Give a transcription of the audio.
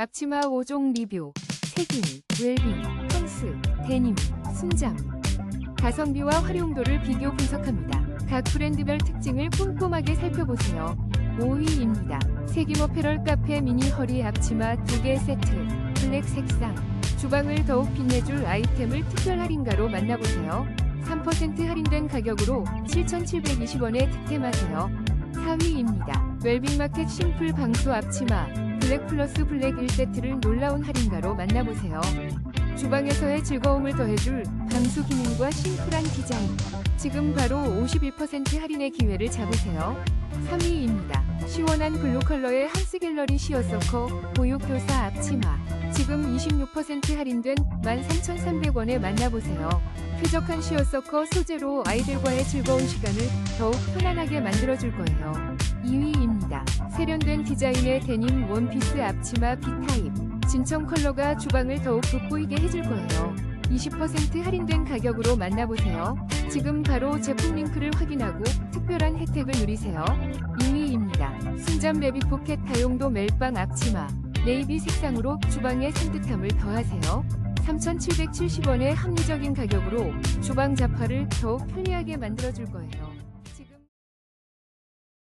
앞치마 5종 리뷰, 세균, 웰빙, 펑스, 데님, 순잠. 가성비와 활용도를 비교 분석합니다. 각 브랜드별 특징을 꼼꼼하게 살펴보세요. 5위입니다. 세균 어페럴 카페 미니 허리 앞치마 2개 세트, 블랙 색상. 주방을 더욱 빛내줄 아이템을 특별 할인가로 만나보세요. 3% 할인된 가격으로 7,720원에 득템하세요. 4위입니다. 웰빙마켓 심플 방수 앞치마 블랙 플러스 블랙 1세트를 놀라운 할인가로 만나보세요. 주방에서의 즐거움을 더해줄 방수 기능과 심플한 디자인. 지금 바로 51% 할인의 기회를 잡으세요. 3위입니다. 시원한 블루 컬러의 한스 갤러리 시어서커 보육교사 앞치마. 지금 26% 할인된 13,300원에 만나보세요. 쾌적한 시어서커 소재로 아이들과의 즐거운 시간을 더욱 편안하게 만들어줄 거예요. 2위입니다. 세련된 디자인의 데님 원피스 앞치마 B타입. 진청 컬러가 주방을 더욱 돋보이게 해줄 거예요. 20% 할인된 가격으로 만나보세요. 지금 바로 제품 링크를 확인하고 특별한 혜택을 누리세요. 2위입니다. 순잠 베비 포켓 다용도 멜빵 앞치마. 네이비 색상으로 주방의 산뜻함을 더하세요. 3,770원의 합리적인 가격으로 주방 잡화를 더욱 편리하게 만들어줄 거예요.